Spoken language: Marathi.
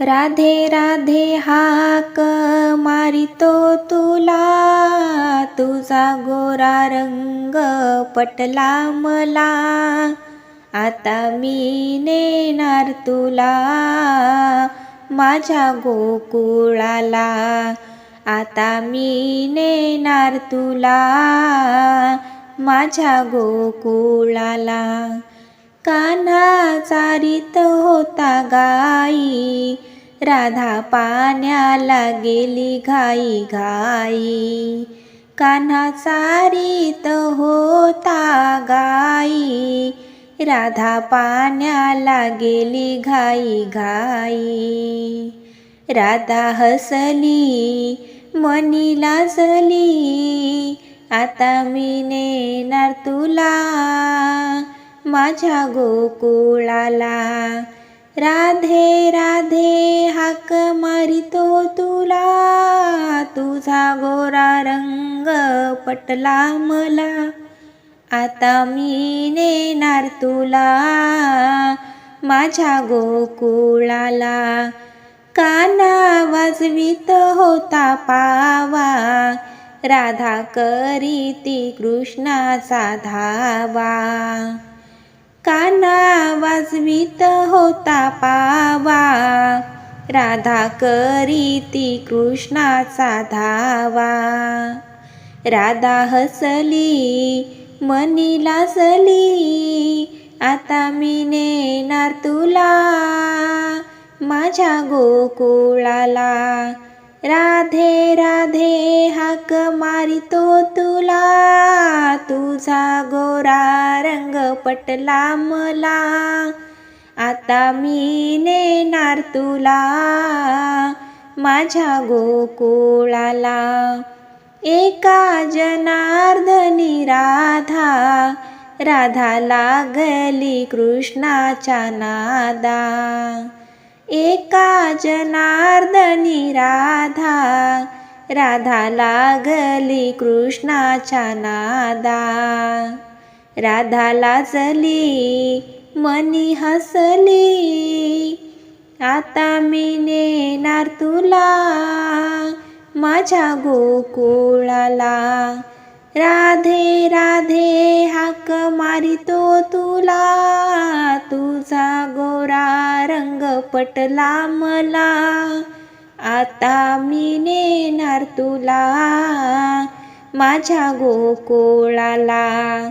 राधे राधे हाक मारितो तुला तुझा गोरा रंग पटला मला. आता मी नेणार तुला माझ्या गोकुळाला. आता मी नेणार तुला माझ्या गोकुळाला. कान्हा चारित होता गाई राधा पाण्याला गेली घाई घाई. कान्हा चारीत होता गाई. राधा पाण्याला गेली घाई घाई. राधा हसली मनी लाजली आता मी नेणार तुला माझ्या गोकुळाला. राधे राधे रंग पटला मला. आता मी नेणार तुला माझ्या गोकुळाला. काना वाजवीत होता पावा. राधा करीती कृष्णाचा धावा. काना वाजवीत होता पावा. राधा करीती कृष्णाचा धावा. राधा हसली मनी लाजली आता मी नेणार तुला माझ्या गोकुळाला. राधे राधे हाक मारितो तुला तुझा गोरा रंग पटला मला. आता मी नेणार तुला माझ्या गोकुळाला. एका जनार्दनी राधा राधा लागली कृष्णाच्या नादा. एका जनार्दनी राधा राधा लागली कृष्णाच्या नादा. राधा लाजली मनी हसली आता मी नेणार तुला माझ्या गोकुळाला. राधे राधे हाक मारितो तुला तुझा गोरा रंग पटला मला. आता मी नेणार तुला माझ्या गोकुळाला.